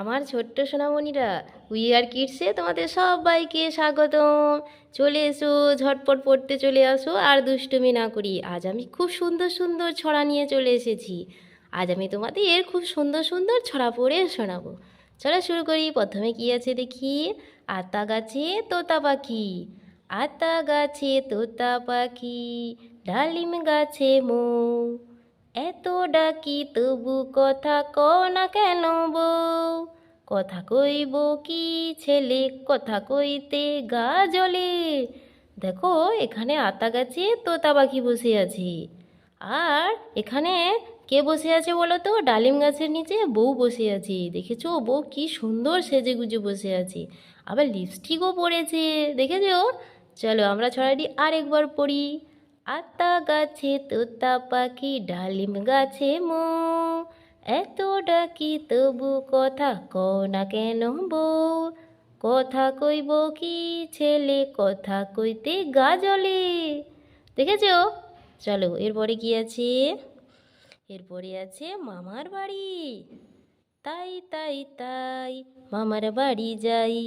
আমার ছোট্ট সোনামণিরা উই আর কিডসে তোমাদের সবাইকে স্বাগতম। চলে এসো, ঝটপট পড়তে চলে আসো, আর দুষ্টুমি না করি। আজ আমি খুব সুন্দর সুন্দর ছড়া নিয়ে চলে এসেছি। আজ আমি তোমাদের এর খুব সুন্দর সুন্দর ছড়া পড়ে শোনাবো। চলো শুরু করি। প্রথমে কি আছে দেখি? আতা গাছে তোতা পাখি। আতা গাছে তোতা পাখি, ডালিম গাছে মৌ। ডাকি, তবু কথা ক না কেন বউ? কথা কইব কি ছেলে, কথা কইতে গা জ্বলে। দেখো, এখানে আতা গাছে তোতা পাখি বসে আছে। আর এখানে কে বসে আছে বলো তো? ডালিম গাছের নিচে বউ বসে আছে। দেখেছ? বউ কি সুন্দর সেজে গুজে বসে আছে। আবার লিপস্টিকও পরেছে। দেখেছ? চলো আমরা ছড়াটি আরেকবার পড়ি। আতা গাছে তোতা পাখি ডালিম গাছে মো। এত ডাকি তবু কথা ক না কেন বউ কথা কইব কি ছেলে, কথা কইতে গা জ্বলে দেখেছ? চলো, এরপরে কি আছে? এরপরে আছে মামার বাড়ি। তাই তাই তাই মামার বাড়ি যাই।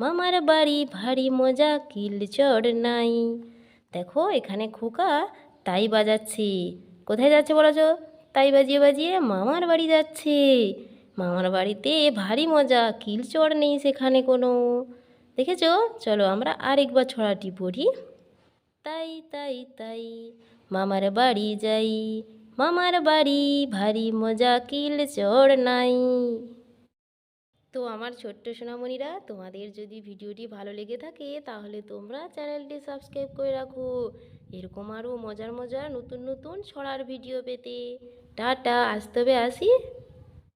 মামার বাড়ি ভারী মজা, কিল চড় নাই। দেখো এখানে খোকা, তাই বাজাচ্ছে। কোথায় যাচ্ছে বলো তাই বাজিয়ে বাজিয়ে মামার বাড়ি যাচ্ছে। মামার বাড়িতে ভারী মজা কিলচড় নেই সেখানে কোনো। দেখেছ? চলো আমরা আরেকবার ছড়াটি পড়ি। তাই তাই তাই, মামার বাড়ি যাই। মামার বাড়ি ভারী মজা, কিল চড় নাই। তো আমার ছোট্ট সোনামণিরা, তোমাদের যদি ভিডিওটি ভালো লেগে থাকে, তাহলে তোমরা চ্যানেলটি সাবস্ক্রাইব করে রাখো। এরকম আরও মজার মজার নতুন নতুন ছড়ার ভিডিও পেতে। টাটা আসতে হবে আসি।